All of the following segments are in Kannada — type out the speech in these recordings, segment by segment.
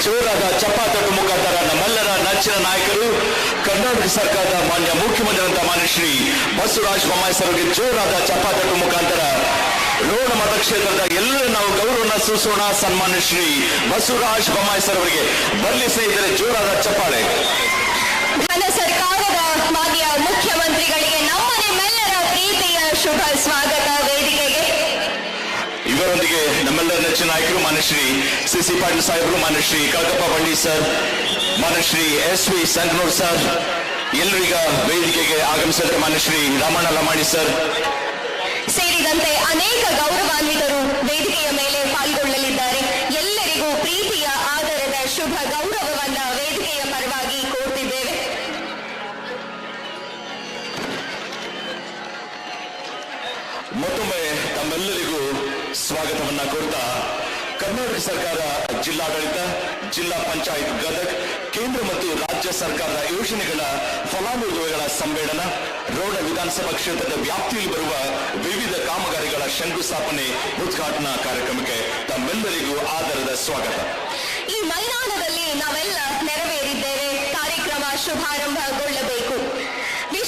ಜೋರಾದ ಚಪಾತಟ್ಟು ಮುಖಾಂತರ ನಮ್ಮೆಲ್ಲರ ನೆಚ್ಚಿನ ನಾಯಕರು, ಕರ್ನಾಟಕ ಸರ್ಕಾರದ ಮಾನ್ಯ ಮುಖ್ಯಮಂತ್ರಿ ಮಾನ್ಯ ಶ್ರೀ ಬಸವರಾಜ ಬೊಮ್ಮಾಯಿ ಜೋರಾದ ಚಪಾತಟ್ಟು ಮುಖಾಂತರ ರೋಣ ಮತಕ್ಷೇತ್ರದ ಎಲ್ಲರೂ ನಾವು ಗೌರವನ ಸೂಸೋಣ ಸನ್ಮಾನ್ಯ ಶ್ರೀ ಬಸವರಾಜ ಬೊಮ್ಮಾಯಿ ಅವರಿಗೆ. ಬರಲಿ ಸ್ನೇಹಿತರೆ ಜೋರಾದ ಚಪ್ಪಾಳೆ. ಸರ್ಕಾರದ ಮಾನ್ಯ ಮುಖ್ಯಮಂತ್ರಿಗಳಿಗೆ ನಮ್ಮ ನಿಮ್ಮೆಲ್ಲರ ಪ್ರೀತಿಯ ಶುಭ ಸ್ವಾಗತ ವೇದಿಕೆಗೆ ಇವರೊಂದಿಗೆ ನಮ್ಮೆಲ್ಲರ ನೆಚ್ಚಿನ ನಾಯಕರು ಮಾನಶ್ರೀ ಶ್ರೀ ಸಿ ಸಿ ಪಾಟೀಲ್ ಸಾಹೇಬರು ಮಾನಶ್ರೀ Shri Kakappa Bandi sir ಮಾನಶ್ರೀ Shri S V Sankanur sir ಎಲ್ಲರೀಗ ವೇದಿಕೆಗೆ ಆಗಮಿಸಿದ್ರೆ ಮಾನಶ್ರೀ ಶ್ರೀ ರಾಮಣ್ಣ ಲಮಾಣಿ ಸರ್. ಸೇರಿದಂತೆ ಅನೇಕ ಗೌರವಾನ್ವಿತರು ವೇದಿಕೆಯ ಮೇಲೆ ಪಾಲ್ಗೊಳ್ಳಲಿದ್ದಾರೆ. ಎಲ್ಲರಿಗೂ ಪ್ರೀತಿಯ ಆಧಾರದ ಶುಭ ಗೌರವವನ್ನ ವೇದಿಕೆಯ ಪರವಾಗಿ ಕೋರ್ತಿದ್ದೇವೆ. ಮತ್ತೊಮ್ಮೆ ತಮ್ಮೆಲ್ಲರಿಗೂ ಸ್ವಾಗತವನ್ನ ಕೋರ್ತಾ ಕರ್ನಾಟಕ ಸರ್ಕಾರ ಜಿಲ್ಲಾಡಳಿತ, ಜಿಲ್ಲಾ ಪಂಚಾಯತ್ ಗದಗ್ ಕೇಂದ್ರ ಮತ್ತು ರಾಜ್ಯ ಸರ್ಕಾರದ ಯೋಜನೆಗಳ ಫಲಾನುಭವಿಗಳ ಸಮ್ಮೇಳನ, ರೋಡ ವಿಧಾನಸಭಾ ಕ್ಷೇತ್ರದ ವ್ಯಾಪ್ತಿಯಲ್ಲಿ ಬರುವ ವಿವಿಧ ಕಾಮಗಾರಿಗಳ ಶಂಕುಸ್ಥಾಪನೆ ಉದ್ಘಾಟನಾ ಕಾರ್ಯಕ್ರಮಕ್ಕೆ ತಮ್ಮೆಲ್ಲರಿಗೂ ಆಧಾರದ ಸ್ವಾಗತ. ಈ ಮೈದಾನದಲ್ಲಿ ನಾವೆಲ್ಲ ನೆರವೇರಿದ್ದೇವೆ. ಕಾರ್ಯಕ್ರಮ ಶುಭಾರಂಭಗೊಳ್ಳಬೇಕು.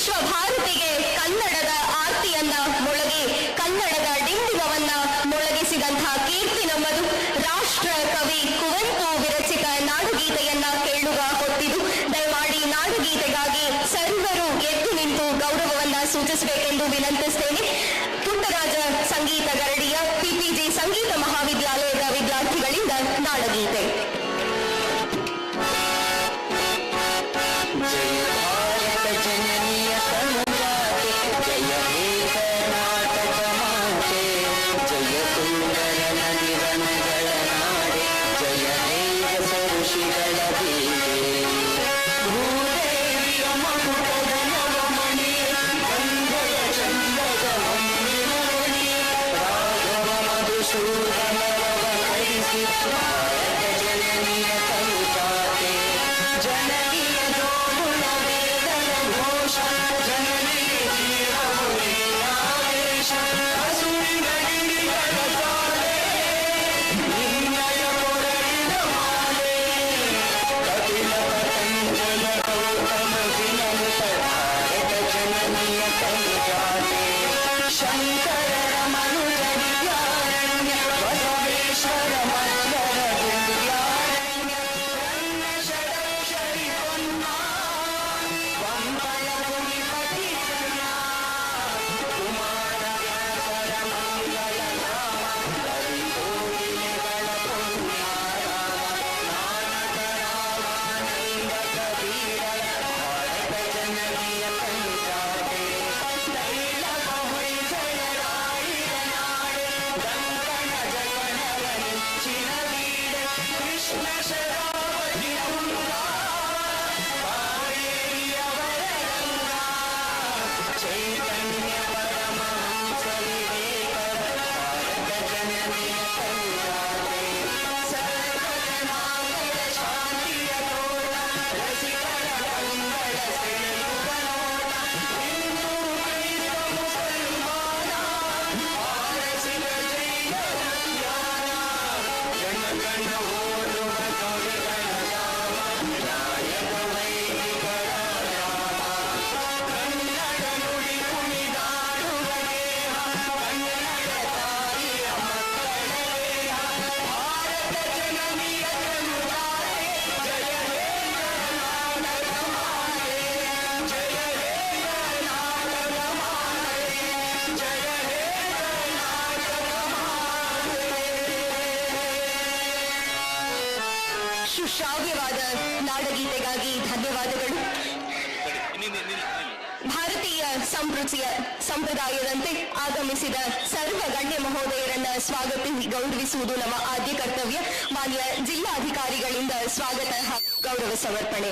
ವಿಶ್ವ ಭಾರತಿಗೆ ಕನ್ನಡದ ಆರ್ತಿಯನ್ನ ಮೊಳಗಿ, ಕನ್ನಡದ ಡಿಂಡಿಮವನ್ನ ಮೊಳಗಿಸಿದಂತಹ ಕೀರ್ತಿ ನಮ್ಮದು. ರಾಷ್ಟ್ರ ಕವಿ ಕುವೆಂಪು ವಿರಚಿತ ನಾಡುಗೀತೆಯನ್ನ ಕೇಳುವ ಹೊತ್ತಿದು ದಯಮಾಡಿ ನಾಡುಗೀತೆಗಾಗಿ ಸರ್ವರು ಎದ್ದು ನಿಂತು ಗೌರವವನ್ನ ಸೂಚಿಸಬೇಕೆಂದು ವಿನಂತಿಸ್ತೇನೆ. ಪುಟ್ಟರಾಜ ಸಂಗೀತ ಗರಡಿಯ ಪಿಪಿಜಿ ಸಂಗೀತ সেরা ಸಂಸ್ಕೃತಿಯ ಸಂಪ್ರದಾಯದಂತೆ ಆಗಮಿಸಿದ ಸರ್ವ ಗಣ್ಯ ಮಹೋದಯರನ್ನ ಸ್ವಾಗತಿಸಿ ಗೌರವಿಸುವುದು ನಮ್ಮ ಆದ್ಯ ಕರ್ತವ್ಯ. ಮಾನ್ಯ ಜಿಲ್ಲಾಧಿಕಾರಿಗಳಿಂದ ಸ್ವಾಗತ ಹಾಗೂ ಗೌರವ ಸಮರ್ಪಣೆ.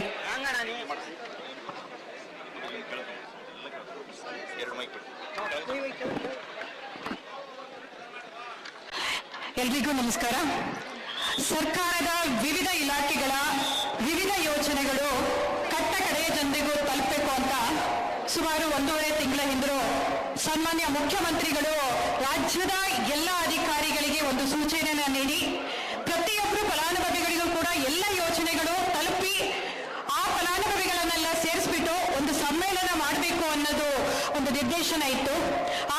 ಎಲ್ರಿಗೂ ನಮಸ್ಕಾರ. ಸರ್ಕಾರದ ವಿವಿಧ ಇಲಾಖೆಗಳ ವಿವಿಧ ಯೋಜನೆಗಳು ಸುಮಾರು ಒಂದೂವರೆ ತಿಂಗಳ ಹಿಂದರು ಸನ್ಮಾನ್ಯ ಮುಖ್ಯಮಂತ್ರಿಗಳು ರಾಜ್ಯದ ಎಲ್ಲ ಅಧಿಕಾರಿಗಳಿಗೆ ಒಂದು ಸೂಚನೆಯನ್ನ ನೀಡಿ, ಪ್ರತಿಯೊಬ್ಬರು ಫಲಾನುಭವಿಗಳಿಗೂ ಕೂಡ ಎಲ್ಲ ಯೋಜನೆಗಳು ತಲುಪಿ ಆ ಫಲಾನುಭವಿಗಳನ್ನೆಲ್ಲ ಸೇರಿಸ್ಬಿಟ್ಟು ಒಂದು ಸಮ್ಮೇಳನ ಮಾಡಬೇಕು ಅನ್ನೋದು ಒಂದು ನಿರ್ದೇಶನ ಇತ್ತು.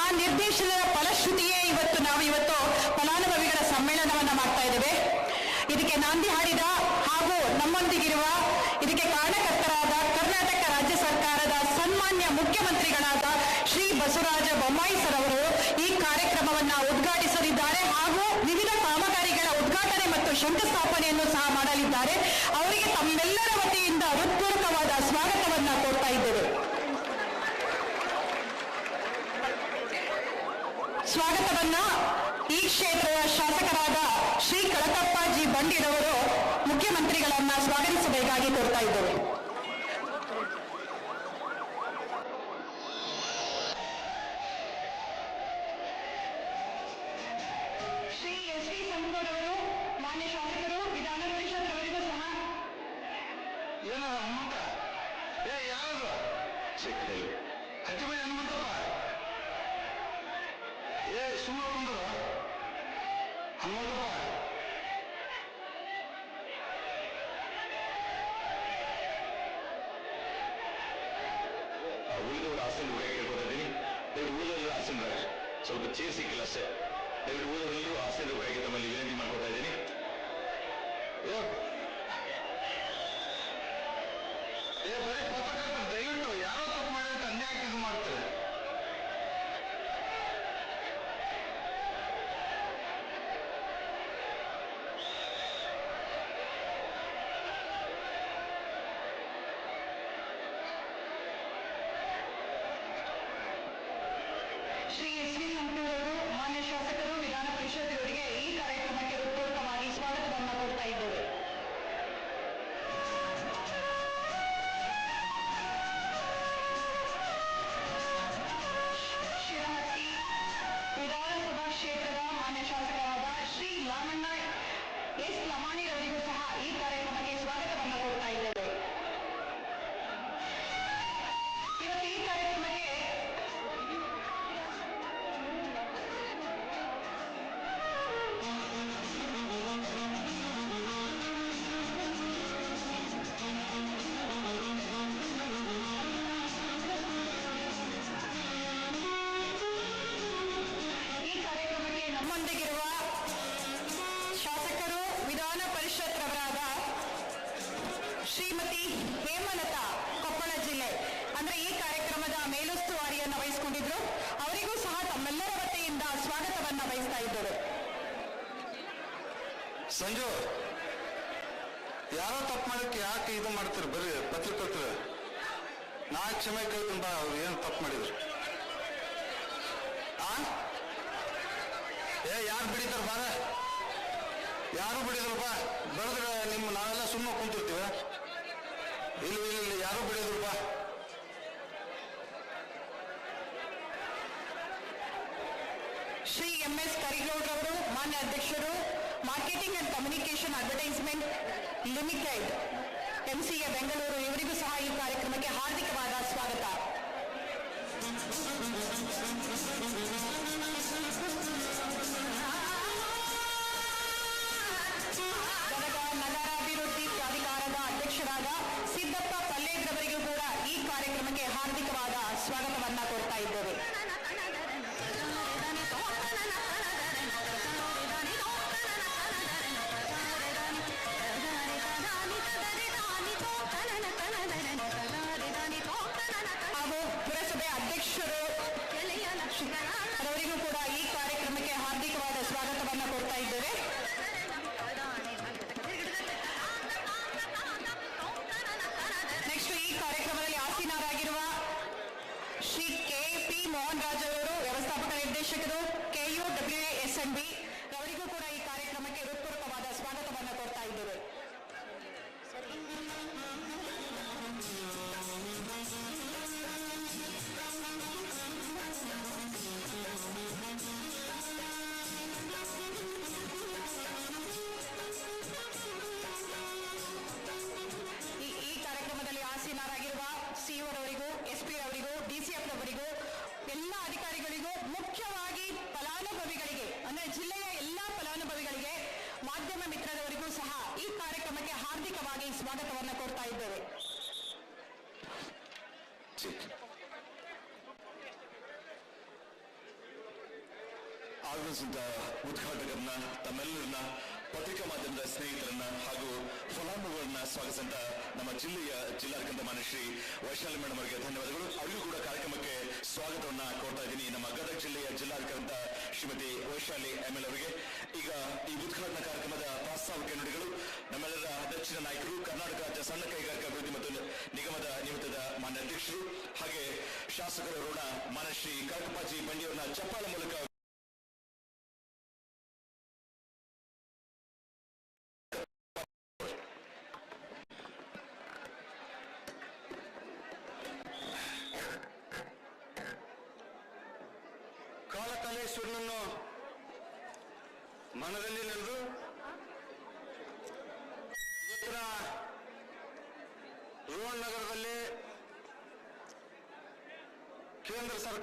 ಆ ನಿರ್ದೇಶನದ ಫಲಶ್ರುತಿಯೇ ಇವತ್ತು ನಾವು ಇವತ್ತು ಫಲಾನುಭವಿಗಳ ಸಮ್ಮೇಳನವನ್ನ ಮಾಡ್ತಾ ಇದ್ದೇವೆ. ಇದಕ್ಕೆ ನಾಂದಿ ಹಾಡಿದ ಹಾಗೂ ನಮ್ಮೊಂದಿಗಿರುವ, ಇದಕ್ಕೆ ಕಾರಣಕರ್ತರಾದ ಕರ್ನಾಟಕ ರಾಜ್ಯ ಸರ್ಕಾರದ ಸನ್ಮಾನ್ಯ ಮುಖ್ಯಮಂತ್ರಿಗಳಾದ ಶ್ರೀ ಬಸವರಾಜ ಬೊಮ್ಮಾಯಿ ಸರ್ ಅವರು ಈ ಕಾರ್ಯಕ್ರಮವನ್ನ ಉದ್ಘಾಟಿಸಲಿದ್ದಾರೆ ಹಾಗೂ ವಿವಿಧ ಕಾಮಗಾರಿಗಳ ಉದ್ಘಾಟನೆ ಮತ್ತು ಶಂಕುಸ್ಥಾಪನೆಯನ್ನು ಸಹ ಮಾಡಲಿದ್ದಾರೆ. ಅವರಿಗೆ ತಮ್ಮೆಲ್ಲರ ವತಿಯಿಂದ ಹೃತ್ಪೂರ್ವಕವಾದ ಸ್ವಾಗತವನ್ನ ಕೊಡ್ತಾ ಇದ್ದೇವೆ. ಸ್ವಾಗತವನ್ನ ಈ ಕ್ಷೇತ್ರದ ಶಾಸಕರಾದ ಶ್ರೀ ಕಳಕಪ್ಪ ಜಿ ಬಂಡಿರವರು ಮುಖ್ಯಮಂತ್ರಿಗಳನ್ನ ಸ್ವಾಗತಿಸಬೇಕಾಗಿ ಕೊಡ್ತಾ ಇದ್ದೇವೆ. Everybody, ಏ, ಯಾರು ಬಿಡಿತಾರ ಬಾರ ಯಾರು ಬಿಡಿದ್ರಪ್ಪ ಬಾ. ಬೆಳೆದ್ರೆ ನಿಮ್ಮ ನಾವೆಲ್ಲ ಸುಮ್ಮನೆ ಕುಂತಿರ್ತೀವ. ಇಲ್ಲ ಇಲ್ಲ ಯಾರು ಬಿಡಿದ್ರಪ್ಪ ಬಾ. ಶ್ರೀ ಎಂ ಎಸ್ ಕರಿಗೌಡ್ರವರು ಮಾನ್ಯ ಅಧ್ಯಕ್ಷರು, marketing and communication advertisement limited MCA Bengaluru, ಇವರಿಗೂ ಸಹ ಈ ಕಾರ್ಯಕ್ರಮಕ್ಕೆ ಹಾರ್ದಿಕವಾದ ಸ್ವಾಗತ. ಸಿದ್ದಪ್ಪ ಪಲ್ಲೇಗ್ರವರಿಗೂ ಕೂಡ ಈ ಕಾರ್ಯಕ್ರಮಕ್ಕೆ ಹಾರ್ದಿಕವಾದ ಸ್ವಾಗತವನ್ನ ಕೊಡ್ತಾ ಇದ್ದೇವೆ. ಸ್ವಾಗತವನ್ನು ಕೊಡ್ತಾ ಇದ್ದೇವೆ. ಆಗಮಿಸಿದ ಉದ್ಘಾಟಕರನ್ನ, ತಮ್ಮೆಲ್ಲರನ್ನ, ಪತ್ರಿಕಾ ಮಾಧ್ಯಮದ ಸ್ನೇಹಿತರನ್ನ ಹಾಗೂ ಫಲಾನುಭವಿಗಳನ್ನ ಸ್ವಾಗತಿಸಿದ ನಮ್ಮ ಜಿಲ್ಲೆಯ ಜಿಲ್ಲಾಧಿಕಾರಿ ಮಾನ್ಯ ಶ್ರೀ ವೈಶಾಲಿ ಮೇಡಮ್ ಅವರಿಗೆ ಧನ್ಯವಾದಗಳು. ಅವರಿಗೂ ಕೂಡ ಕಾರ್ಯಕ್ರಮಕ್ಕೆ ಸ್ವಾಗತವನ್ನ ಕೊಡ್ತಾ ಇದ್ದೀನಿ ನಮ್ಮ ಗದಗ ಜಿಲ್ಲೆಯ ಜಿಲ್ಲಾಧಿಕಾರಿ ಶ್ರೀಮತಿ ವೈಶಾಲಿ ಎಂಎಲ್ ಅವರಿಗೆ. ಈಗ ಈ ಉದ್ಘಾಟನಾ ಕಾರ್ಯಕ್ರಮದ ಪ್ರಾಸ್ತಾವಿಕ ನುಡಿಗಳು. ನಮ್ಮೆಲ್ಲರ ಅಧ್ಯಕ್ಷರ ನಾಯಕರು ಕರ್ನಾಟಕ ರಾಜ್ಯ ಸಣ್ಣ ಕೈಗಾರಿಕಾ ಅಭಿವೃದ್ಧಿ ಮತ್ತು ನಿಗಮದ ನಿಮಿತ್ತದ ಮಾನ್ಯ ಅಧ್ಯಕ್ಷರು ಹಾಗೆ ಶಾಸಕರ ಋಣ ಮಾನ್ಯ ಶ್ರೀ ಕರಕಪಾಜಿ ಬಂಡಿಯವರನ್ನ ಚಪ್ಪಾಳ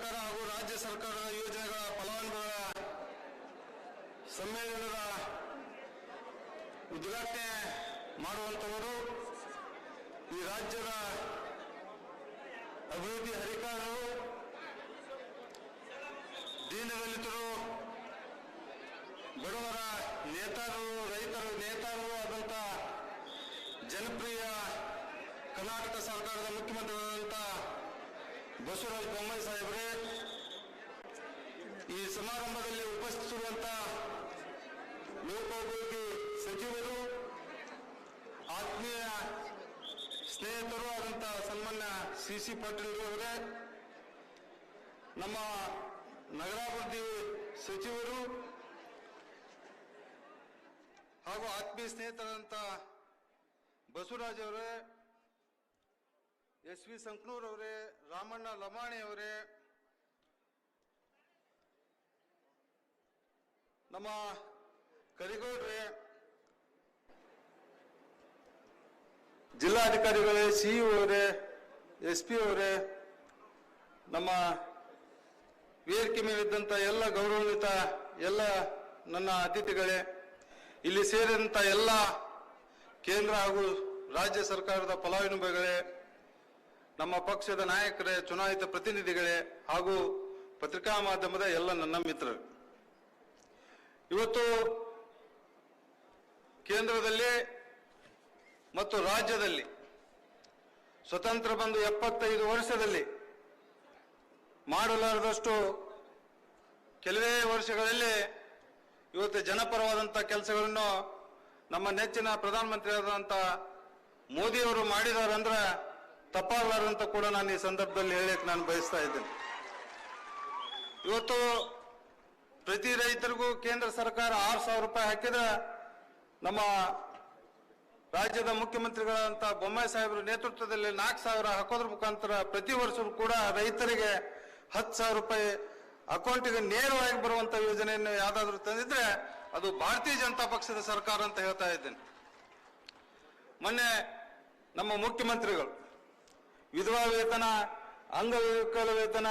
ಸರ್ಕಾರ ಹಾಗೂ ರಾಜ್ಯ ಸರ್ಕಾರದ ಯೋಜನೆಗಳ ಫಲಾನುಭವಿಗಳ ಸಮ್ಮೇಳನದ ಉದ್ಘಾಟನೆ ಮಾಡುವಂತವರು ಈ ರಾಜ್ಯದ ಅಭಿವೃದ್ಧಿ ಹರಿಕಾರರು, ದೀನದಲಿತರು, ಬಡವರ ನೇತಾರರು, ರೈತರು, ನೇತಾರರು ಆದಂಥ ಜನಪ್ರಿಯ ಕರ್ನಾಟಕ ಸರ್ಕಾರದ ಮುಖ್ಯಮಂತ್ರಿಗಳಾದಂಥ ಬಸವರಾಜ ಬೊಮ್ಮಾಯಿ ಸಾಹೇಬರೇ, ಈ ಸಮಾರಂಭದಲ್ಲಿ ಉಪಸ್ಥಿತಿರುವಂತಹ ಲೋಕೋಪಯೋಗಿ ಸಚಿವರು, ಆತ್ಮೀಯ ಸ್ನೇಹಿತರು ಆದಂತಹ ಸನ್ಮಾನ್ಯ ಸಿ ಸಿ ಪಾಟೀಲ್ ಅವರೇ, ನಮ್ಮ ನಗರಾಭಿವೃದ್ಧಿ ಸಚಿವರು ಹಾಗೂ ಆತ್ಮೀಯ ಸ್ನೇಹಿತರಾದಂಥ ಬಸವರಾಜ್ ಅವರೇ ಎಸ್ ವಿ ಸಂಕನೂರ್ ಅವರೇ, ರಾಮಣ್ಣ ಲಮಾಣಿ ಅವರೇ, ನಮ್ಮ ಕರಿಗೌಡ್ರೆ, ಜಿಲ್ಲಾಧಿಕಾರಿಗಳೇ ಸಿಇಒ ಅವರೇ, ಎಸ್ ಪಿ ಅವರೇ, ನಮ್ಮ ವೇದಿಕೆ ಮೇಲಿದ್ದಂಥ ಎಲ್ಲ ಗೌರವಾನ್ವಿತ ಎಲ್ಲ ನನ್ನ ಅತಿಥಿಗಳೇ, ಇಲ್ಲಿ ಸೇರಿದಂಥ ಎಲ್ಲ ಕೇಂದ್ರ ಹಾಗೂ ರಾಜ್ಯ ಸರ್ಕಾರದ ಫಲಾನುಭವಿಗಳೇ ನಮ್ಮ ಪಕ್ಷದ ನಾಯಕರೇ ಚುನಾಯಿತ ಪ್ರತಿನಿಧಿಗಳೇ ಹಾಗೂ ಪತ್ರಿಕಾ ಮಾಧ್ಯಮದ ಎಲ್ಲ ನನ್ನ ಮಿತ್ರರು. ಇವತ್ತು ಕೇಂದ್ರದಲ್ಲಿ ಮತ್ತು ರಾಜ್ಯದಲ್ಲಿ ಸ್ವತಂತ್ರ ಬಂದು ಎಪ್ಪತ್ತೈದು ವರ್ಷದಲ್ಲಿ ಮಾಡಲಾರದಷ್ಟು ಕೆಲವೇ ವರ್ಷಗಳಲ್ಲಿ ಇವತ್ತು ಜನಪರವಾದಂಥ ಕೆಲಸಗಳನ್ನು ನಮ್ಮ ನೆಚ್ಚಿನ ಪ್ರಧಾನಮಂತ್ರಿ ಆದಂಥ ಮೋದಿಯವರು ಮಾಡಿದ್ದಾರೆ ಅಂದ್ರೆ ತಪ್ಪಾಗಲಾರಂತ ಕೂಡ ನಾನು ಈ ಸಂದರ್ಭದಲ್ಲಿ ಹೇಳಕ್ಕೆ ನಾನು ಬಯಸ್ತಾ ಇದ್ದೇನೆ. ಇವತ್ತು ಪ್ರತಿ ರೈತರಿಗೂ ಕೇಂದ್ರ ಸರ್ಕಾರ ಆರು ಸಾವಿರ ರೂಪಾಯಿ ಹಾಕಿದ್ರೆ ನಮ್ಮ ರಾಜ್ಯದ ಮುಖ್ಯಮಂತ್ರಿಗಳಂತ ಬೊಮ್ಮಾಯಿ ಸಾಹೇಬರ ನೇತೃತ್ವದಲ್ಲಿ ನಾಲ್ಕು ಸಾವಿರ ಹಾಕೋದ್ರ ಮುಖಾಂತರ ಪ್ರತಿ ವರ್ಷವೂ ಕೂಡ ರೈತರಿಗೆ ಹತ್ತು ಸಾವಿರ ರೂಪಾಯಿ ಅಕೌಂಟಿಗೆ ನೇರವಾಗಿ ಬರುವಂತ ಯೋಜನೆಯನ್ನು ಯಾವ್ದಾದ್ರು ತಂದಿದ್ರೆ ಅದು ಭಾರತೀಯ ಜನತಾ ಪಕ್ಷದ ಸರ್ಕಾರ ಅಂತ ಹೇಳ್ತಾ ಇದ್ದೇನೆ. ಮೊನ್ನೆ ನಮ್ಮ ಮುಖ್ಯಮಂತ್ರಿಗಳು ವಿಧವಾ ವೇತನ ಅಂಗವಿಕಲ ವೇತನ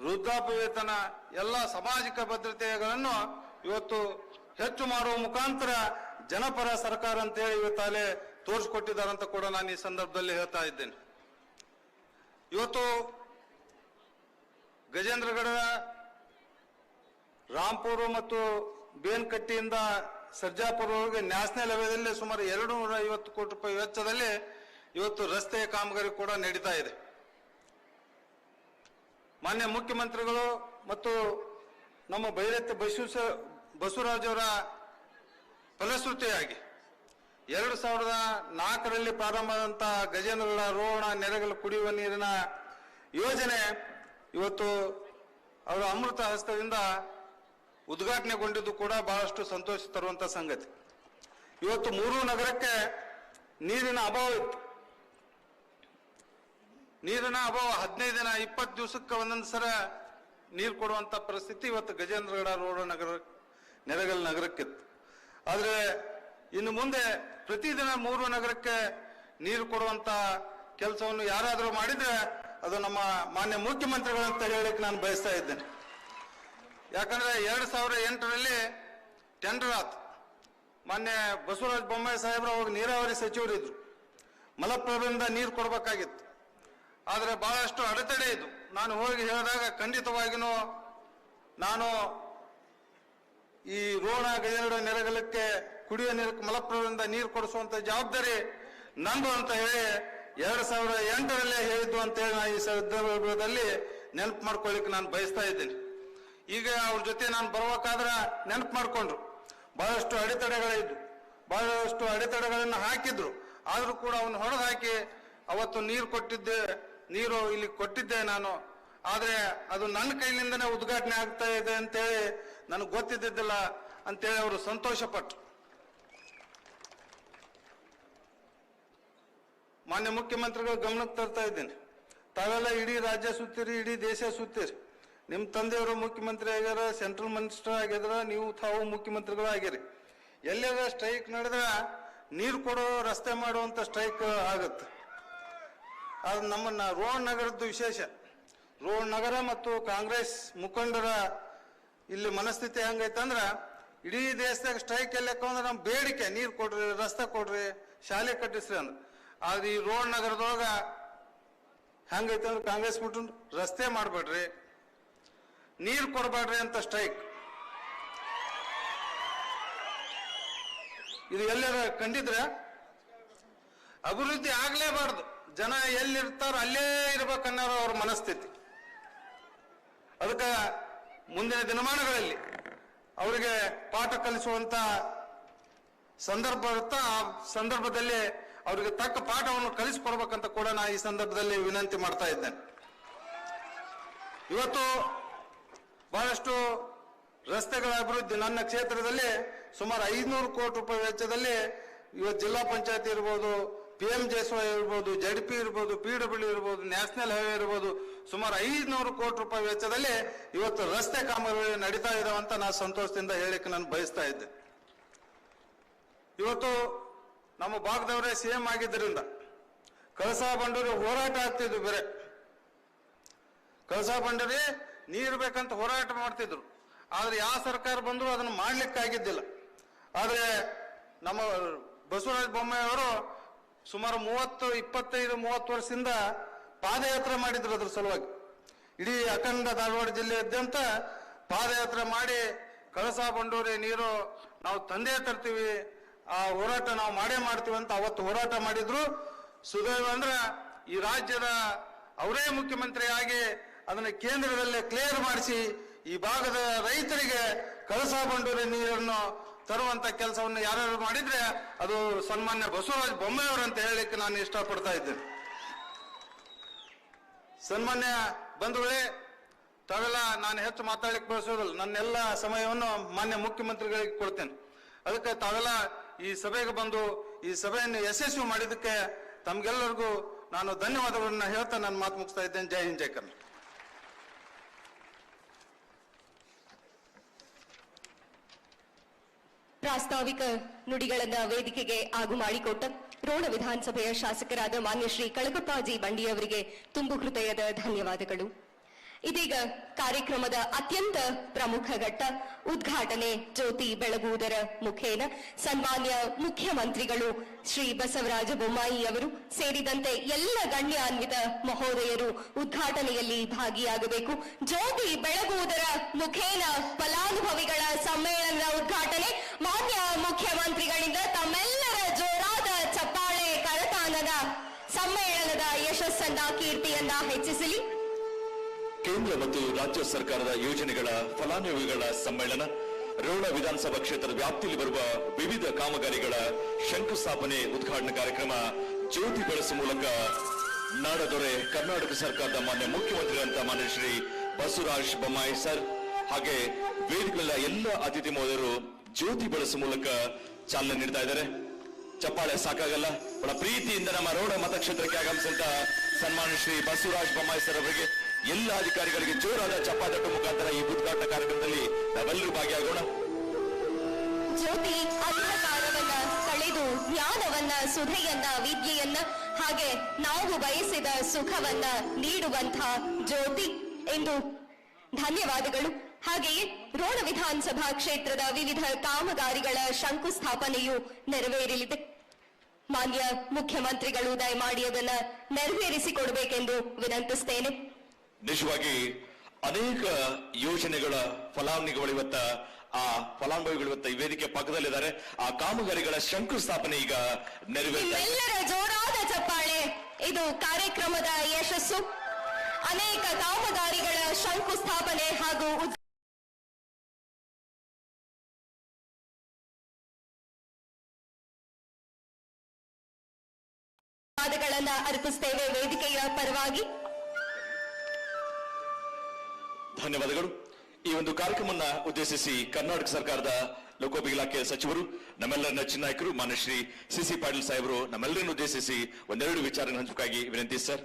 ವೃದ್ಧಾಪ್ಯ ವೇತನ ಎಲ್ಲ ಸಾಮಾಜಿಕ ಭದ್ರತೆಗಳನ್ನು ಇವತ್ತು ಹೆಚ್ಚು ಮಾಡುವ ಮುಖಾಂತರ ಜನಪರ ಸರ್ಕಾರ ಅಂತ ಹೇಳಿ ಇವತ್ತಾಲೆ ತೋರಿಸ್ಕೊಟ್ಟಿದ್ದಾರೆ ಅಂತ ಕೂಡ ನಾನು ಈ ಸಂದರ್ಭದಲ್ಲಿ ಹೇಳ್ತಾ ಇದ್ದೇನೆ. ಇವತ್ತು ಗಜೇಂದ್ರಗಡ, ರಾಂಪುರ ಮತ್ತು ಬೇನ್ಕಟ್ಟಿಯಿಂದ ಸರ್ಜಾಪುರವರೆಗೆ ನ್ಯಾಷನಲ್ ಲೆವೆಲಲ್ಲಿ ಸುಮಾರು ಎರಡು ನೂರ ಐವತ್ತು ಕೋಟಿ ರೂಪಾಯಿ ವೆಚ್ಚದಲ್ಲಿ ಇವತ್ತು ರಸ್ತೆ ಕಾಮಗಾರಿ ಕೂಡ ನಡೀತಾ ಇದೆ. ಮಾನ್ಯ ಮುಖ್ಯಮಂತ್ರಿಗಳು ಮತ್ತು ನಮ್ಮ ಬೈರತಿ ಬಸವ ಬಸವರಾಜ್ ಅವರ ಫಲಶ್ರುತಿಯಾಗಿ ಎರಡು ಸಾವಿರದ ನಾಲ್ಕರಲ್ಲಿ ಪ್ರಾರಂಭವಾದಂಥ ಗಜೇಂದ್ರಗಳ ರೋಣ ನೆರೆಗಲ ಕುಡಿಯುವ ನೀರಿನ ಯೋಜನೆ ಇವತ್ತು ಅವರ ಅಮೃತ ಹಸ್ತದಿಂದ ಉದ್ಘಾಟನೆಗೊಂಡಿದ್ದು ಕೂಡ ಬಹಳಷ್ಟು ಸಂತೋಷ ತರುವಂತ ಸಂಗತಿ. ಇವತ್ತು ಮೂರು ನಗರಕ್ಕೆ ನೀರಿನ ಅಭಾವ ಇತ್ತು. ನೀರಿನ ಅಭಾವ ಹದಿನೈದು ದಿನ, ಇಪ್ಪತ್ತು ದಿವಸಕ್ಕೆ ಒಂದೊಂದು ಸರ ನೀರು ಕೊಡುವಂತ ಪರಿಸ್ಥಿತಿ ಇವತ್ತು ಗಜೇಂದ್ರಗಡ ರೋಡ್ ನಗರ ನೆರಗಲ್ ನಗರಕ್ಕಿತ್ತು. ಆದರೆ ಇನ್ನು ಮುಂದೆ ಪ್ರತಿದಿನ ಮೂರು ನಗರಕ್ಕೆ ನೀರು ಕೊಡುವಂತ ಕೆಲಸವನ್ನು ಯಾರಾದರೂ ಮಾಡಿದ್ರೆ ಅದು ನಮ್ಮ ಮಾನ್ಯ ಮುಖ್ಯಮಂತ್ರಿಗಳಂತ ಹೇಳಲಿಕ್ಕೆ ನಾನು ಬಯಸ್ತಾ ಇದ್ದೇನೆ. ಯಾಕಂದ್ರೆ ಎರಡ್ ಸಾವಿರದ ಎಂಟರಲ್ಲಿ ಟೆಂಡರ್ ಆತು. ಮಾನ್ಯ ಬಸವರಾಜ ಬೊಮ್ಮಾಯಿ ಸಾಹೇಬ್ರು ಅವಾಗ ನೀರಾವರಿ ಸಚಿವರಿದ್ರು. ಮಲಪ್ರಭೆಯಿಂದ ನೀರು ಕೊಡಬೇಕಾಗಿತ್ತು. ಆದರೆ ಬಹಳಷ್ಟು ಅಡೆತಡೆ ಇದು. ನಾನು ಹೋಗಿ ಹೇಳಿದಾಗ ಖಂಡಿತವಾಗಿಯೂ ನಾನು ಈ ರೋಣ ಗಜೇಂದ್ರ ನೆರಗಲಕ್ಕೆ ಕುಡಿಯುವ ನೀರು ಮಲಪ್ರವರಿಂದ ನೀರು ಕೊಡಿಸುವಂತ ಜವಾಬ್ದಾರಿ ನಂದು ಅಂತ ಹೇಳಿ ಎರಡ್ ಸಾವಿರದ ಎಂಟರಲ್ಲೇ ಹೇಳಿದ್ದು ಅಂತ ಹೇಳಿ ನಾನು ಈ ಸಂದರ್ಭದಲ್ಲಿ ನೆನಪು ಮಾಡ್ಕೊಳ್ಳಿಕ್ಕೆ ನಾನು ಬಯಸ್ತಾ ಇದ್ದೀನಿ. ಈಗ ಅವ್ರ ಜೊತೆ ನಾನು ಬರ್ಬೇಕಾದ್ರ ನೆನಪು ಮಾಡ್ಕೊಂಡ್ರು. ಬಹಳಷ್ಟು ಅಡೆತಡೆಗಳಿದ್ದು ಬಹಳಷ್ಟು ಅಡೆತಡೆಗಳನ್ನು ಹಾಕಿದ್ರು. ಆದರೂ ಕೂಡ ಅವನು ಹೊಡೆದು ಹಾಕಿ ಅವತ್ತು ನೀರು ಕೊಟ್ಟಿದ್ದೆ. ನೀರು ಇಲ್ಲಿ ಕೊಟ್ಟಿದ್ದೆ ನಾನು. ಆದರೆ ಅದು ನನ್ನ ಕೈಲಿಂದನೇ ಉದ್ಘಾಟನೆ ಆಗ್ತಾ ಇದೆ ಅಂತೇಳಿ ನನಗೆ ಗೊತ್ತಿದ್ದಿದ್ದಿಲ್ಲ ಅಂತೇಳಿ ಅವರು ಸಂತೋಷ ಪಟ್ರು ಮಾನ್ಯ ಮುಖ್ಯಮಂತ್ರಿಗಳು ಗಮನಕ್ಕೆ ತರ್ತಾ ಇದ್ದೀನಿ. ತಾವೆಲ್ಲ ಇಡೀ ರಾಜ್ಯ ಸುತ್ತೀರಿ, ಇಡೀ ದೇಶ ಸುತ್ತೀರಿ. ನಿಮ್ಮ ತಂದೆಯವರು ಮುಖ್ಯಮಂತ್ರಿ ಆಗ್ಯಾರ ಸೆಂಟ್ರಲ್ ಮಿನಿಸ್ಟರ್ ಆಗಿದ್ರ, ನೀವು ತಾವು ಮುಖ್ಯಮಂತ್ರಿಗಳು ಆಗಿರಿ. ಎಲ್ಲೆಲ್ಲ ಸ್ಟ್ರೈಕ್ ನಡೆದ್ರೆ ನೀರು ಕೊಡೋ ರಸ್ತೆ ಮಾಡುವಂತ ಸ್ಟ್ರೈಕ್ ಆಗುತ್ತೆ. ಅದು ನಮ್ಮ ರೋಡ್ ನಗರದ್ದು ವಿಶೇಷ. ರೋಡ್ ನಗರ ಮತ್ತು ಕಾಂಗ್ರೆಸ್ ಮುಖಂಡರ ಇಲ್ಲಿ ಮನಸ್ಥಿತಿ ಹೆಂಗೈತಂದ್ರ ಇಡೀ ದೇಶದಾಗ ಸ್ಟ್ರೈಕ್ ಎಲ್ಲಕ್ಕ ಅಂದ್ರೆ ನಮ್ಮ ಬೇಡಿಕೆ, ನೀರು ಕೊಡ್ರಿ, ರಸ್ತೆ ಕೊಡ್ರಿ, ಶಾಲೆ ಕಟ್ಟಿಸ್ರಿ ಅಂದ್ರೆ. ಆದ್ರೆ ಈ ರೋಡ್ ನಗರದೊಳಗ ಹೆಂಗೈತೆ ಅಂದ್ರೆ ಕಾಂಗ್ರೆಸ್ ಮುಟ್ಟು ರಸ್ತೆ ಮಾಡಬೇಡ್ರಿ, ನೀರು ಕೊಡಬೇಡ್ರಿ ಅಂತ ಸ್ಟ್ರೈಕ್ ಇದು ಎಲ್ಲರ ಕಂಡಿದ್ರೆ, ಅಭಿವೃದ್ಧಿ ಆಗ್ಲೇಬಾರ್ದು. ಜನ ಎಲ್ಲಿರ್ತಾರೋ ಅಲ್ಲೇ ಇರ್ಬೇಕನ್ನೋರು ಅವ್ರ ಮನಸ್ಥಿತಿ. ಅದಕ್ಕೆ ಮುಂದಿನ ದಿನಮಾನಗಳಲ್ಲಿ ಅವರಿಗೆ ಪಾಠ ಕಲಿಸುವಂತ ಸಂದರ್ಭ ಇರುತ್ತಾ, ಆ ಸಂದರ್ಭದಲ್ಲಿ ಅವರಿಗೆ ತಕ್ಕ ಪಾಠವನ್ನು ಕಲಿಸಿಕೊಡ್ಬೇಕಂತ ಕೂಡ ನಾ ಈ ಸಂದರ್ಭದಲ್ಲಿ ವಿನಂತಿ ಮಾಡ್ತಾ ಇದ್ದೇನೆ. ಇವತ್ತು ಬಹಳಷ್ಟು ರಸ್ತೆಗಳ ಅಭಿವೃದ್ಧಿ, ನನ್ನ ಕ್ಷೇತ್ರದಲ್ಲಿ ಸುಮಾರು ಐದುನೂರು ಕೋಟಿ ರೂಪಾಯಿ ವೆಚ್ಚದಲ್ಲಿ ಇವತ್ತು ಜಿಲ್ಲಾ ಪಂಚಾಯತಿ ಇರ್ಬೋದು ಪಿ ಎಂ ಜೆಸ್ವೈ ಇರ್ಬೋದು ಜಡ್ ಪಿ ಇರ್ಬೋದು ಪಿ ಡಬ್ಲ್ಯೂ ಇರ್ಬೋದು ನ್ಯಾಷನಲ್ ಹೈವೇ ಇರ್ಬೋದು, ಸುಮಾರು ಐದುನೂರು ಕೋಟಿ ರೂಪಾಯಿ ವೆಚ್ಚದಲ್ಲಿ ಇವತ್ತು ರಸ್ತೆ ಕಾಮಗಾರಿ ನಡೀತಾ ಅಂತ ನಾನು ಸಂತೋಷದಿಂದ ಹೇಳಿಕ್ಕೆ ನಾನು ಬಯಸ್ತಾ ಇದ್ದೆ. ಇವತ್ತು ನಮ್ಮ ಭಾಗದವರೇ ಸಿಎಂ ಆಗಿದ್ದರಿಂದ ಕಳಸಾ ಬಂಡೂರಿ ಹೋರಾಟ ಆಗ್ತಿದ್ವು ಬೇರೆ. ಕಳಸಾ ಬಂಡೂರಿ ನೀರು ಬೇಕಂತ ಹೋರಾಟ ಮಾಡ್ತಿದ್ರು. ಆದ್ರೆ ಯಾವ ಸರ್ಕಾರ ಬಂದ್ರು ಅದನ್ನ ಮಾಡ್ಲಿಕ್ಕೆ ಆಗಿದ್ದಿಲ್ಲ ಆದ್ರೆ ನಮ್ಮ ಬಸವರಾಜ ಬೊಮ್ಮಾಯಿ ಅವರು ಸುಮಾರು ಮೂವತ್ತು, ಇಪ್ಪತ್ತೈದು, ಮೂವತ್ತು ವರ್ಷದಿಂದ ಪಾದಯಾತ್ರೆ ಮಾಡಿದ್ರು ಅದ್ರ ಸಲುವಾಗಿ. ಇಡೀ ಅಖಂಡ ಧಾರವಾಡ ಜಿಲ್ಲೆಯಾದ್ಯಂತ ಪಾದಯಾತ್ರೆ ಮಾಡಿ ಕಳಸ ಬಂಡೂರಿ ನೀರು ನಾವು ತಂದೆ ತರ್ತೀವಿ. ಆ ಹೋರಾಟ ನಾವು ಮಾಡೇ ಮಾಡ್ತೀವಿ ಅಂತ ಅವತ್ತು ಹೋರಾಟ ಮಾಡಿದ್ರು. ಸುದೈವ ಅಂದ್ರ ಈ ರಾಜ್ಯದ ಅವರೇ ಮುಖ್ಯಮಂತ್ರಿಯಾಗಿ ಅದನ್ನು ಕೇಂದ್ರದಲ್ಲೇ ಕ್ಲಿಯರ್ ಮಾಡಿಸಿ ಈ ಭಾಗದ ರೈತರಿಗೆ ಕಳಸ ಬಂಡೂರಿ ನೀರನ್ನು ತರುವಂತ ಕೆಲಸವನ್ನು ಯಾರ್ಯಾರು ಮಾಡಿದ್ರೆ ಅದು ಸನ್ಮಾನ್ಯ ಬಸವರಾಜ್ ಬೊಮ್ಮೆಯವರು ಅಂತ ಹೇಳಲಿಕ್ಕೆ ನಾನು ಇಷ್ಟಪಡ್ತಾ ಇದ್ದೇನೆ. ಸನ್ಮಾನ್ಯ ಬಂಧುಗಳೇ, ತಾವೆಲ್ಲ ನಾನು ಹೆಚ್ಚು ಮಾತಾಡಲಿಕ್ಕೆ ಬಯಸೋದಿಲ್ಲ ನನ್ನೆಲ್ಲ ಸಮಯವನ್ನು ಮಾನ್ಯ ಮುಖ್ಯಮಂತ್ರಿಗಳಿಗೆ ಕೊಡ್ತೇನೆ. ಅದಕ್ಕೆ ತಾವೆಲ್ಲ ಈ ಸಭೆಗೆ ಬಂದು ಈ ಸಭೆಯನ್ನು ಯಶಸ್ವಿ ಮಾಡಿದ್ದಕ್ಕೆ ತಮ್ಗೆಲ್ಲರಿಗೂ ನಾನು ಧನ್ಯವಾದಗಳನ್ನ ಹೇಳ್ತಾ ನಾನು ಮಾತು ಮುಗಿಸ್ತಾ ಇದ್ದೇನೆ. ಜೈ ಹಿಂದ್, ಜೈ ಕರ್ನಾಟಕ. ಪ್ರಾಸ್ತಾವಿಕ ನುಡಿಗಳನ್ನ ವೇದಿಕೆಗೆ ಆಗು ಮಾಡಿಕೊಟ್ಟ ರೋಣ ವಿಧಾನಸಭೆಯ ಶಾಸಕರಾದ ಮಾನ್ಯ ಶ್ರೀ ಕಳಗಪ್ಪಾಜಿ ಬಂಡಿಯವರಿಗೆ ತುಂಬು ಹೃದಯದ ಧನ್ಯವಾದಗಳು. ಇದೀಗ ಕಾರ್ಯಕ್ರಮದ ಅತ್ಯಂತ ಪ್ರಮುಖ ಘಟ್ಟ ಉದ್ಘಾಟನೆ ಜ್ಯೋತಿ ಬೆಳಗುವುದರ ಮುಖೇನ. ಸನ್ಮಾನ್ಯ ಮುಖ್ಯಮಂತ್ರಿಗಳು ಶ್ರೀ ಬಸವರಾಜ ಬೊಮ್ಮಾಯಿ ಅವರು ಸೇರಿದಂತೆ ಎಲ್ಲ ಗಣ್ಯಾನ್ವಿತ ಮಹೋದಯರು ಉದ್ಘಾಟನೆಯಲ್ಲಿ ಭಾಗಿಯಾಗಬೇಕು. ಜ್ಯೋತಿ ಬೆಳಗುವುದರ ಮುಖೇನ ಫಲಾನುಭವಿಗಳ ಸಮ್ಮೇಳನದ ಉದ್ಘಾಟನೆ. ಮಾನ್ಯ ಮುಖ್ಯಮಂತ್ರಿಗಳಿಂದ ತಮ್ಮೆಲ್ಲರ ಜೋರಾದ ಚಪ್ಪಾಳೆ ಕರತಾನದ ಸಮ್ಮೇಳನದ ಯಶಸ್ಸನ್ನ ಕೀರ್ತಿಯನ್ನ ಹೆಚ್ಚಿಸಲಿ. ಕೇಂದ್ರ ಮತ್ತು ರಾಜ್ಯ ಸರ್ಕಾರದ ಯೋಜನೆಗಳ ಫಲಾನುಭವಿಗಳ ಸಮ್ಮೇಳನ, ರೋಣ ವಿಧಾನಸಭಾ ಕ್ಷೇತ್ರದ ವ್ಯಾಪ್ತಿಯಲ್ಲಿ ಬರುವ ವಿವಿಧ ಕಾಮಗಾರಿಗಳ ಶಂಕುಸ್ಥಾಪನೆ ಉದ್ಘಾಟನಾ ಕಾರ್ಯಕ್ರಮ ಜ್ಯೋತಿ ಬೆಳೆಸುವ ಮೂಲಕ ನಾಡದೊರೆ ಕರ್ನಾಟಕ ಸರ್ಕಾರದ ಮಾನ್ಯ ಮುಖ್ಯಮಂತ್ರಿಗಳಂತ ಮಾನ್ಯ ಶ್ರೀ ಬಸವರಾಜ್ ಬೊಮ್ಮಾಯಿ ಸರ್ ಹಾಗೆ ವೇದಿಕೆಗಳ ಎಲ್ಲ ಅತಿಥಿ ಮೋದರು ಜ್ಯೋತಿ ಬೆಳೆಸುವ ಮೂಲಕ ಚಾಲನೆ ನೀಡ್ತಾ ಇದ್ದಾರೆ. ಚಪ್ಪಾಳೆ ಸಾಕಾಗಲ್ಲ. ಬಹಳ ಪ್ರೀತಿಯಿಂದ ನಮ್ಮ ರೋಣ ಮತಕ್ಷೇತ್ರಕ್ಕೆ ಆಗಮಿಸಿದಂತ ಸನ್ಮಾನ್ಯ ಶ್ರೀ ಬಸವರಾಜ್ ಬೊಮ್ಮಾಯಿ ಸರ್ ಅವರಿಗೆ ಎಲ್ಲ ಅಧಿಕಾರಿಗಳಿಗೆ ಜೋರಾದ ಚಪ್ಪಾದಟ್ಟು ಮುಖಾಂತರ ಈ ಉದ್ಘಾಟನಾ ಕಾರ್ಯಕ್ರಮದಲ್ಲಿ ನಾವೆಲ್ಲರೂ ಭಾಗಿಯಾಗೋಣ. ಜ್ಯೋತಿ, ಅಂಧಕಾರವನ್ನ ಕಳೆದು, ಜ್ಞಾನವನ್ನ ಸುಧೆಯನ್ನ ವಿದ್ಯೆಯನ್ನ, ಹಾಗೆ ನಾವು ಬಯಸಿದ ಸುಖವನ್ನ ನೀಡುವಂತ ಜ್ಯೋತಿ ಎಂದು ಧನ್ಯವಾದಗಳು. ಹಾಗೆಯೇ ರೋಣ ವಿಧಾನಸಭಾ ಕ್ಷೇತ್ರದ ವಿವಿಧ ಕಾಮಗಾರಿಗಳ ಶಂಕುಸ್ಥಾಪನೆಯು ನೆರವೇರಲಿದೆ. ಮಾನ್ಯ ಮುಖ್ಯಮಂತ್ರಿಗಳು, ದಯಮಾಡಿ ಅದನ್ನ ನೆರವೇರಿಸಿಕೊಡಬೇಕೆಂದು ವಿನಂತಿಸ್ತೇನೆ. ನಿಜವಾಗಿ ಅನೇಕ ಯೋಜನೆಗಳ ಫಲಾನುಭವಿಗಳು ಇವತ್ತ, ಆ ಫಲಾನುಭವಿಗಳು ಇವತ್ತ ಈ ವೇದಿಕೆ ಪಕ್ಕದಲ್ಲಿದ್ದಾರೆ. ಆ ಕಾಮಗಾರಿಗಳ ಶಂಕುಸ್ಥಾಪನೆ ಈಗ ನೆರವೇರಿದೆ ನಿಮ್ಮೆಲ್ಲರ ಜೋರಾದ ಚಪ್ಪಾಳೆ. ಇದು ಕಾರ್ಯಕ್ರಮದ ಯಶಸ್ಸು. ಅನೇಕ ಕಾಮಗಾರಿಗಳ ಶಂಕುಸ್ಥಾಪನೆ ಹಾಗೂ ಅರ್ಪಿಸ್ತೇವೆ ವೇದಿಕೆಯ ಪರವಾಗಿ. ಧನ್ಯವಾದಗಳು. ಈ ಒಂದು ಕಾರ್ಯಕ್ರಮವನ್ನು ಉದ್ದೇಶಿಸಿ ಕರ್ನಾಟಕ ಸರ್ಕಾರದ ಲೋಕೋಪಿ ಇಲಾಖೆಯ ಸಚಿವರು ನಮ್ಮೆಲ್ಲರ ನೆಚ್ಚಿನ ನಾಯಕರು, ಮಾನ್ಯ ಶ್ರೀ ಸಿ ಸಿ ಪಾಟೀಲ್ ಸಾಹೇಬರು, ನಮ್ಮೆಲ್ಲರನ್ನು ಉದ್ದೇಶಿಸಿ ಒಂದೆರಡು ವಿಚಾರ ಹಂಚುಕಾಗಿ ವಿನಂತಿ ಸರ್.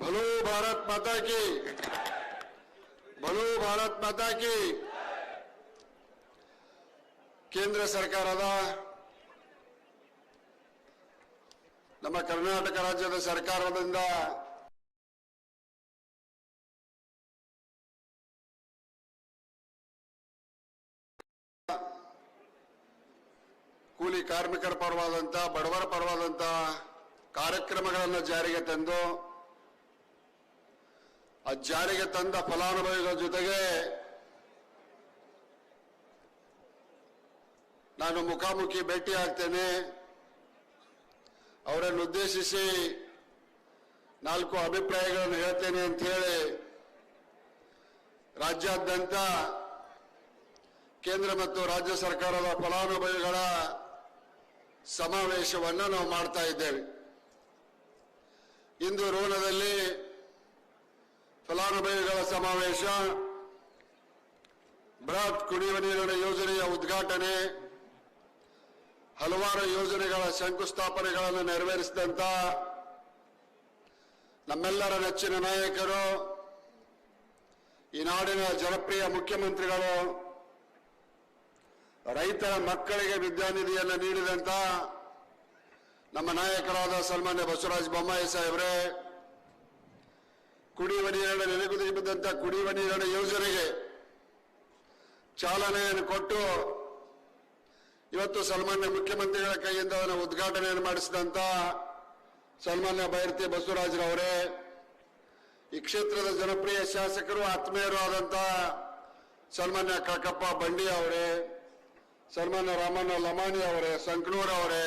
ಭಲೋ ಭಾರತ್ ಮಾತಾ ಕಿ, ಭಲೋ ಭಾರತ್ ಮಾತಾ ಕಿ. ಕೇಂದ್ರ ಸರ್ಕಾರದ ನಮ್ಮ ಕರ್ನಾಟಕ ರಾಜ್ಯದ ಸರ್ಕಾರದಿಂದ ಕೂಲಿ ಕಾರ್ಮಿಕರ ಪರವಾದಂತ, ಬಡವರ ಪರವಾದಂತ ಕಾರ್ಯಕ್ರಮಗಳನ್ನು ಜಾರಿಗೆ ತಂದು, ಆ ಜಾರಿಗೆ ತಂದ ಫಲಾನುಭವಿಗಳ ಜೊತೆಗೆ ನಾನು ಮುಖಾಮುಖಿ ಭೇಟಿ ಆಗ್ತೇನೆ. ಅವರನ್ನು ಉದ್ದೇಶಿಸಿ ನಾಲ್ಕು ಅಭಿಪ್ರಾಯಗಳನ್ನು ಹೇಳ್ತೇನೆ ಅಂತ ಹೇಳಿ ರಾಜ್ಯಾದ್ಯಂತ ಕೇಂದ್ರ ಮತ್ತು ರಾಜ್ಯ ಸರ್ಕಾರದ ಫಲಾನುಭವಿಗಳ ಸಮಾವೇಶವನ್ನು ನಾವು ಮಾಡ್ತಾ ಇದ್ದೇವೆ. ಇಂದು ರೋಣದಲ್ಲಿ ಫಲಾನುಭವಿಗಳ ಸಮಾವೇಶ ಬೃಹತ್ ಕುಡಿಯುವ ನೀರಿನ ಯೋಜನೆಯ ಉದ್ಘಾಟನೆ ಹಲವಾರು ಯೋಜನೆಗಳ ಶಂಕುಸ್ಥಾಪನೆಗಳನ್ನು ನೆರವೇರಿಸಿದಂತ ನಮ್ಮೆಲ್ಲರ ನೆಚ್ಚಿನ ನಾಯಕರು, ಈ ನಾಡಿನ ಜನಪ್ರಿಯ ಮುಖ್ಯಮಂತ್ರಿಗಳು, ರೈತರ ಮಕ್ಕಳಿಗೆ ವಿದ್ಯಾನಿಧಿಯನ್ನು ನೀಡಿದಂತ ನಮ್ಮ ನಾಯಕರಾದ ಸನ್ಮಾನ್ಯ ಬಸವರಾಜ ಬೊಮ್ಮಾಯಿ ಸಾಹೇಬ್ರೆ ಕುಡಿಯುವ ನೀರಿನ ನೆನಗುದಿಗೆ ಬಿದ್ದಂತ ಕುಡಿಯುವ ನೀರಿನ ಯೋಜನೆಗೆ ಚಾಲನೆಯನ್ನು ಕೊಟ್ಟು ಇವತ್ತು ಸನ್ಮಾನ್ಯ ಮುಖ್ಯಮಂತ್ರಿಗಳ ಕೈಯಿಂದ ಅದನ್ನು ಉದ್ಘಾಟನೆಯನ್ನು ಮಾಡಿಸಿದಂತ ಸನ್ಮಾನ್ಯ ಬೈರತಿ ಬಸವರಾಜರವರೇ ಈ ಕ್ಷೇತ್ರದ ಜನಪ್ರಿಯ ಶಾಸಕರು, ಆತ್ಮೀಯರು ಆದಂತ ಸನ್ಮಾನ್ಯ ಕಾಕಪ್ಪ ಬಂಡಿ ಅವರೇ, ಸನ್ಮಾನ್ಯ ರಾಮಣ್ಣ ಲಮಾಣಿ ಅವರೇ, ಸಂಕನೂರ್ ಅವರೇ,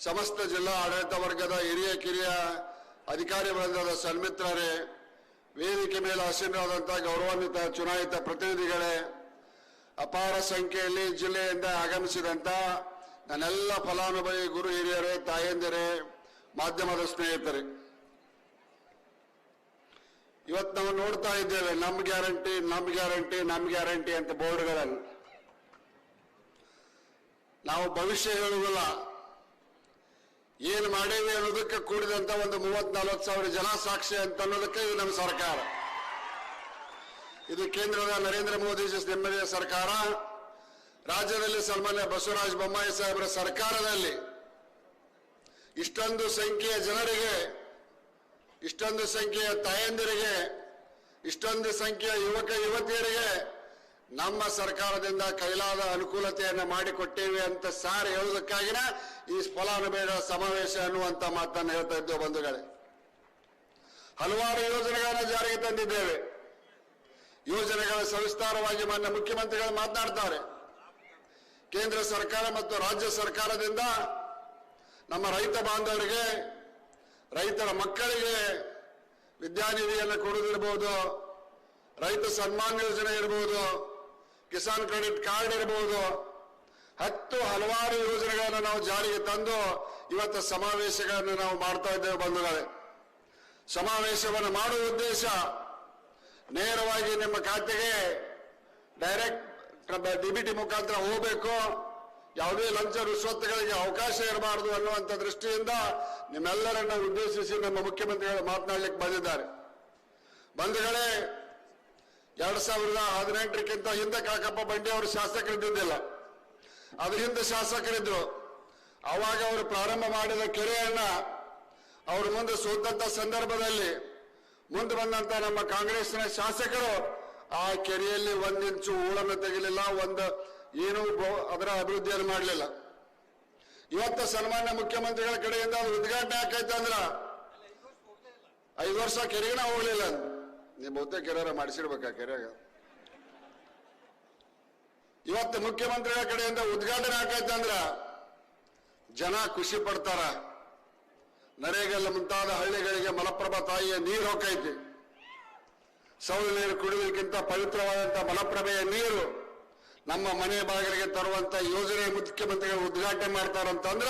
ಸಮಸ್ತ ಜಿಲ್ಲಾ ಆಡಳಿತ ವರ್ಗದ ಹಿರಿಯ ಕಿರಿಯ ಅಧಿಕಾರಿ ವೃಂದದ ಸನ್ಮಿತ್ರರೇ, ವೇದಿಕೆ ಮೇಲೆ ಆಸೀನರಾದಂತಹ ಗೌರವಾನ್ವಿತ ಚುನಾಯಿತ ಪ್ರತಿನಿಧಿಗಳೇ ಅಪಾರ ಸಂಖ್ಯೆಯಲ್ಲಿ ಜಿಲ್ಲೆಯಿಂದ ಆಗಮಿಸಿದಂತ ನನ್ನೆಲ್ಲ ಫಲಾನುಭವಿ ಗುರು ಹಿರಿಯರೇ, ತಾಯಂದಿರೇ, ಮಾಧ್ಯಮದ ಸ್ನೇಹಿತರೆ. ಇವತ್ತು ನಾವು ನೋಡ್ತಾ ಇದ್ದೇವೆ, ನಮ್ ಗ್ಯಾರಂಟಿ ನಮ್ ಗ್ಯಾರಂಟಿ ನಮ್ ಗ್ಯಾರಂಟಿ ಅಂತ ಬೋರ್ಡ್ಗಳನ್ನು ನಾವು ಭವಿಷ್ಯ ಹೇಳುವುದಿಲ್ಲ. ಏನು ಮಾಡೇವಿ ಅನ್ನೋದಕ್ಕೆ ಕೂಡಿದಂತ ಒಂದು ಮೂವತ್ ನಲವತ್ತು ಸಾವಿರ ಜನ ಸಾಕ್ಷಿ ಅಂತ ಅನ್ನೋದಕ್ಕೆ ಇದು ನಮ್ಮ ಸರ್ಕಾರ. ಇದು ಕೇಂದ್ರದ ನರೇಂದ್ರ ಮೋದಿ ನೆಮ್ಮದಿಯ ಸರ್ಕಾರ. ರಾಜ್ಯದಲ್ಲಿ ಸನ್ಮಾನ್ಯ ಬಸವರಾಜ ಬೊಮ್ಮಾಯಿ ಸಾಹೇಬರ ಸರ್ಕಾರದಲ್ಲಿ ಇಷ್ಟೊಂದು ಸಂಖ್ಯೆಯ ಜನರಿಗೆ, ಇಷ್ಟೊಂದು ಸಂಖ್ಯೆಯ ತಾಯಂದಿರಿಗೆ, ಇಷ್ಟೊಂದು ಸಂಖ್ಯೆಯ ಯುವಕ ಯುವತಿಯರಿಗೆ ನಮ್ಮ ಸರ್ಕಾರದಿಂದ ಕೈಲಾದ ಅನುಕೂಲತೆಯನ್ನು ಮಾಡಿಕೊಟ್ಟೇವೆ ಅಂತ ಸಾರ್ ಹೇಳುವುದಕ್ಕಾಗಿನ ಈ ಫಲಾನುಭವಿಗಳ ಸಮಾವೇಶ ಅನ್ನುವಂತ ಮಾತನ್ನು ಹೇಳ್ತಾ ಇದ್ದೇವೆ ಬಂಧುಗಳೇ. ಹಲವಾರು ಯೋಜನೆಗಳನ್ನು ಜಾರಿಗೆ ತಂದಿದ್ದೇವೆ. ಯೋಜನೆಗಳ ಸವಿಸ್ತಾರವಾಗಿ ಮಾನ್ಯ ಮುಖ್ಯಮಂತ್ರಿಗಳು ಮಾತನಾಡ್ತಾರೆ. ಕೇಂದ್ರ ಸರ್ಕಾರ ಮತ್ತು ರಾಜ್ಯ ಸರ್ಕಾರದಿಂದ ನಮ್ಮ ರೈತ ಬಾಂಧವರಿಗೆ, ರೈತರ ಮಕ್ಕಳಿಗೆ ವಿದ್ಯಾನಿಧಿಯನ್ನು ಕೊಡೋದಿರ್ಬೋದು ರೈತ ಸನ್ಮಾನ್ ಯೋಜನೆ ಇರಬಹುದು, ಕಿಸಾನ್ ಕ್ರೆಡಿಟ್ ಕಾರ್ಡ್ ಇರಬಹುದು, ಹತ್ತು ಹಲವಾರು ಯೋಜನೆಗಳನ್ನು ನಾವು ಜಾರಿಗೆ ತಂದು ಇವತ್ತು ಸಮಾವೇಶಗಳನ್ನು ನಾವು ಮಾಡ್ತಾ ಇದ್ದೇವೆ ಬಂಧುಗಳೇ. ಸಮಾವೇಶವನ್ನು ಮಾಡುವ ಉದ್ದೇಶ ನೇರವಾಗಿ ನಿಮ್ಮ ಖಾತೆಗೆ ಡೈರೆಕ್ಟ್ ಡಿಬಿಟಿ ಮುಖಾಂತರ ಹೋಗಬೇಕು. ಯಾವುದೇ ಲಂಚ ರುಷ್ವತ್ತುಗಳಿಗೆ ಅವಕಾಶ ಇರಬಾರದು ಅನ್ನುವಂಥ ದೃಷ್ಟಿಯಿಂದ ನಿಮ್ಮೆಲ್ಲರನ್ನ ಉದ್ದೇಶಿಸಿ ನಮ್ಮ ಮುಖ್ಯಮಂತ್ರಿಗಳು ಮಾತನಾಡಲಿಕ್ಕೆ ಬಂದಿದ್ದಾರೆ. ಬಂಧುಗಳೇ, ಎರಡ್ ಸಾವಿರದ ಹದಿನೆಂಟರಕ್ಕಿಂತ ಹಿಂದೆ ಕಾಕಪ್ಪ ಬಂಡಿ ಅವರು ಶಾಸಕರಿದ್ದಿದ್ದಿಲ್ಲ. ಅದ್ರ ಹಿಂದೆ ಶಾಸಕರಿದ್ರು. ಅವಾಗ ಅವರು ಪ್ರಾರಂಭ ಮಾಡಿದ ಕೆರೆಯನ್ನ ಅವರು ಮುಂದೆ ಸೋತಂತ ಸಂದರ್ಭದಲ್ಲಿ ಮುಂದೆ ಬಂದಂತ ನಮ್ಮ ಕಾಂಗ್ರೆಸ್ನ ಶಾಸಕರು ಆ ಕೆರೆಯಲ್ಲಿ ಒಂದಿಂಚು ಹೂಳನ್ನು ತೆಗಿಲಿಲ್ಲ, ಒಂದು ಏನು ಅದರ ಅಭಿವೃದ್ಧಿಯನ್ನು ಮಾಡಲಿಲ್ಲ. ಇವತ್ತು ಸನ್ಮಾನ್ಯ ಮುಖ್ಯಮಂತ್ರಿಗಳ ಕಡೆಯಿಂದ ಉದ್ಘಾಟನೆ ಆಕೈತೆ ಅಂದ್ರ ಐದು ವರ್ಷ ಕೆರೆಗಿನ ಹೋಗ್ಲಿಲ್ಲ. ನೀವು ಬಹುತೇಕ ಕೆರೆ ಆ ಕೆರೆಯಾಗ. ಇವತ್ತು ಮುಖ್ಯಮಂತ್ರಿಗಳ ಕಡೆಯಿಂದ ಉದ್ಘಾಟನೆ ಆಕೈತೆ ಅಂದ್ರ ಜನ ಖುಷಿ ಪಡ್ತಾರ. ನರೇಗಲ್ಲ ಮುಂತಾದ ಹಳ್ಳಿಗಳಿಗೆ ಮಲಪ್ರಭಾ ತಾಯಿಯ ನೀರು ಹೋಗೈತಿ. ಸೌಳು ನೀರು ಕುಡಿಯೋದಕ್ಕಿಂತ ಪವಿತ್ರವಾದಂತಹ ಮಲಪ್ರಭೆಯ ನೀರು ನಮ್ಮ ಮನೆ ಬಾಗಿಲಿಗೆ ತರುವಂತ ಯೋಜನೆ ಮುಖ್ಯಮಂತ್ರಿಗಳು ಉದ್ಘಾಟನೆ ಮಾಡ್ತಾರಂತಂದ್ರ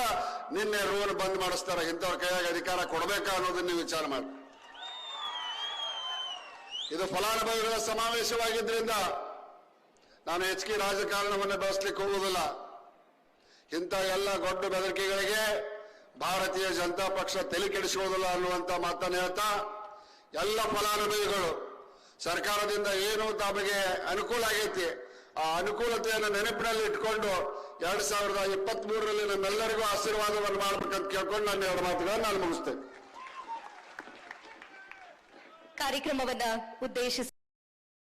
ನಿನ್ನೆ ರೋಡ್ ಬಂದ್ ಮಾಡಿಸ್ತಾರ. ಇಂಥವ್ರ ಕೈಯಾಗ ಅಧಿಕಾರ ಕೊಡಬೇಕಾ ಅನ್ನೋದನ್ನ ನೀವು ವಿಚಾರ ಮಾಡಿ ಇದು ಫಲಾನುಭವಿಗಳ ಸಮಾವೇಶವಾಗಿದ್ದರಿಂದ ನಾನು ಹೆಚ್ಚಿಗೆ ರಾಜಕಾರಣವನ್ನು ಬಳಸ್ಲಿಕ್ಕೆ ಹೋಗುವುದಿಲ್ಲ. ಇಂಥ ಎಲ್ಲ ದೊಡ್ಡ ಬೆದರಿಕೆಗಳಿಗೆ ಭಾರತೀಯ ಜನತಾ ಪಕ್ಷ ತಲೆ ಕೆಡಿಸುವುದಿಲ್ಲ ಅನ್ನುವಂತ ಮಾತನ್ನು ಹೇಳ್ತಾ, ಎಲ್ಲ ಫಲಾನುಭವಿಗಳು, ಸರ್ಕಾರದಿಂದ ಏನು ತಮಗೆ ಅನುಕೂಲ ಆಗೈತಿ. ಆ ಅನುಕೂಲತೆಯನ್ನು ನೆನಪಿನಲ್ಲಿ ಇಟ್ಕೊಂಡು ಎರಡ್ ಸಾವಿರದ ಇಪ್ಪತ್ತ್ ಮೂರರಲ್ಲಿ ನಮ್ಮೆಲ್ಲರಿಗೂ ಆಶೀರ್ವಾದವನ್ನು ಮಾಡ್ಬೇಕಂತ ಕೇಳ್ಕೊಂಡು ನನ್ನ ಎರಡು ಮಾತುಗಳನ್ನು ನಾನು ಮುಗಿಸ್ತೇನೆ. ಕಾರ್ಯಕ್ರಮವನ್ನ ಉದ್ದೇಶಿಸಿ